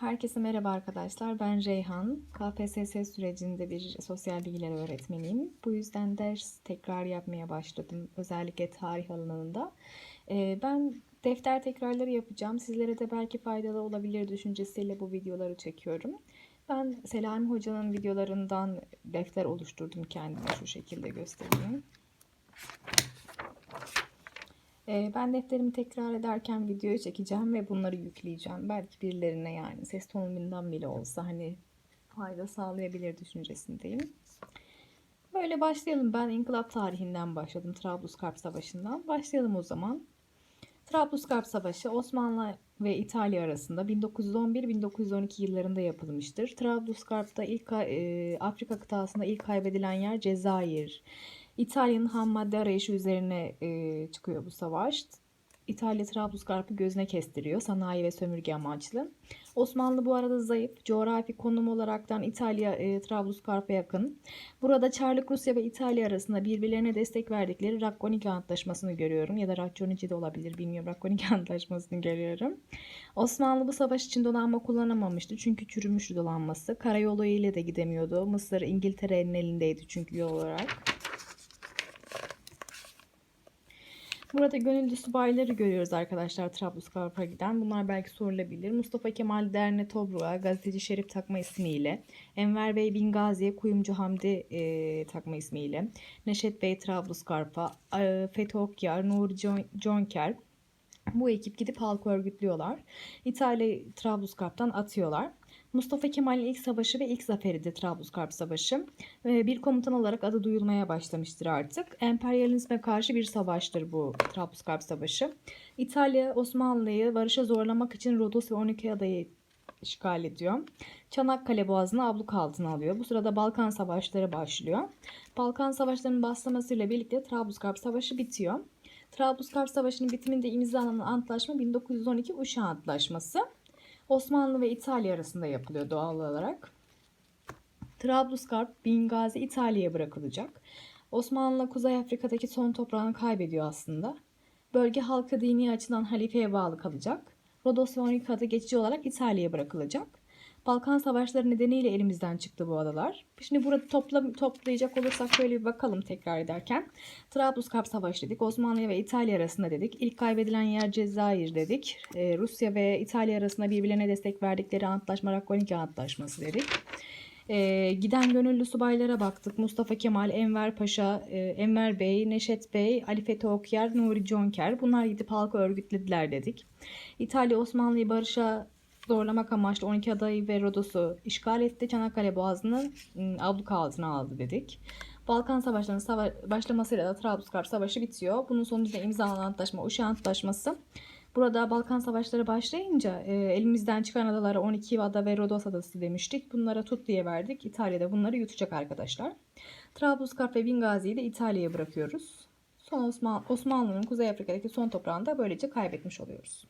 Herkese merhaba arkadaşlar. Ben Reyhan. KPSS sürecinde bir sosyal bilgiler öğretmeniyim. Bu yüzden ders tekrar yapmaya başladım. Özellikle tarih alanında. Ee, Ben defter tekrarları yapacağım. Sizlere de belki faydalı olabilir düşüncesiyle bu videoları çekiyorum. Ben Selami Hoca'nın videolarından defter oluşturdum kendime şu şekilde göstereyim. Ee, Ben defterimi tekrar ederken videoyu çekeceğim ve bunları yükleyeceğim. Belki birilerine yani ses tonundan bile olsa hani fayda sağlayabilir düşüncesindeyim. Böyle başlayalım. Ben İnkılap tarihinden başladım. Trablusgarp Savaşı'ndan. Başlayalım o zaman. Trablusgarp Savaşı Osmanlı ve İtalya arasında 1911-1912 yıllarında yapılmıştır. Trablusgarp'ta ilk e, Afrika kıtasında ilk kaybedilen yer Cezayir. İtalya'nın ham madde arayışı üzerine e, çıkıyor bu savaş. İtalya Trablusgarp'ı gözüne kestiriyor sanayi ve sömürge amaçlı. Osmanlı bu arada zayıf. Coğrafi konum olaraktan İtalya e, Trablusgarp'a yakın. Burada Çarlık Rusya ve İtalya arasında birbirlerine destek verdikleri Racconigi Antlaşması'nı görüyorum. Ya da Racconigi de olabilir bilmiyorum. Racconigi Antlaşması'nı görüyorum. Osmanlı bu savaş için donanma kullanamamıştı. Çünkü çürümüştü donanması. Karayolu ile de gidemiyordu. Mısır İngiltere'nin elindeydi çünkü yol olarak. Burada gönüllü subayları görüyoruz arkadaşlar Trablusgarp'a giden. Bunlar belki sorulabilir. Mustafa Kemal Derne Tobruk'a gazeteci Şerif takma ismiyle. Enver Bey Bingazi'ye Kuyumcu Hamdi e, takma ismiyle. Neşet Bey Trablusgarp'a. E, Fethi Okyar, Nuri Con-. Bu ekip gidip halkı örgütlüyorlar. İtalya Trablusgarp'tan atıyorlar. Mustafa Kemal'in ilk savaşı ve ilk zaferidir Trablusgarp Savaşı. Ee, Bir komutan olarak adı duyulmaya başlamıştır artık. Emperyalizme karşı bir savaştır bu Trablusgarp Savaşı. İtalya Osmanlı'yı barışa zorlamak için Rodos ve 12 adayı işgal ediyor. Çanakkale Boğazı'nı abluk altına alıyor. Bu sırada Balkan Savaşları başlıyor. Balkan Savaşları'nın başlamasıyla birlikte Trablusgarp Savaşı bitiyor. Trablusgarp Savaşı'nın bitiminde imzalanan antlaşma 1912 Uşak Antlaşması. Osmanlı ve İtalya arasında yapılıyor doğal olarak. Trablusgarp, Bingazi İtalya'ya bırakılacak. Osmanlı Kuzey Afrika'daki son toprağını kaybediyor aslında. Bölge halkı dini açıdan halifeye bağlı kalacak. Rodos ve Onika'da geçici olarak İtalya'ya bırakılacak. Balkan Savaşları nedeniyle elimizden çıktı bu adalar. Şimdi burada topla, toplayacak olursak şöyle bir bakalım tekrar ederken. Trablusgarp Savaşı dedik. Osmanlı ve İtalya arasında dedik. İlk kaybedilen yer Cezayir dedik. Ee, Rusya ve İtalya arasında birbirlerine destek verdikleri antlaşma Racconigi Antlaşması dedik. Ee, giden gönüllü subaylara baktık. Mustafa Kemal, Enver Paşa, e, Enver Bey, Neşet Bey, Ali Fethi Okyar, Nuri Conker. Bunlar gidip halkı örgütlediler dedik. İtalya Osmanlı'yı barışa zorlamak amaçlı 12 adayı ve Rodos'u işgal etti. Çanakkale Boğazı'nı ım, abluka altına aldı dedik. Balkan Savaşları'nın sava- başlamasıyla da Trablusgarp Savaşı bitiyor. Bunun sonucunda imzalanan antlaşma Uşak Antlaşması. Burada Balkan Savaşları başlayınca e, elimizden çıkan adalara 12 ada ve Rodos adası demiştik. Bunlara tut diye verdik. İtalya'da bunları yutacak arkadaşlar. Trablusgarp ve Bingazi'yi de İtalya'ya bırakıyoruz. Son Osman- Osmanlı'nın Kuzey Afrika'daki son toprağını da böylece kaybetmiş oluyoruz.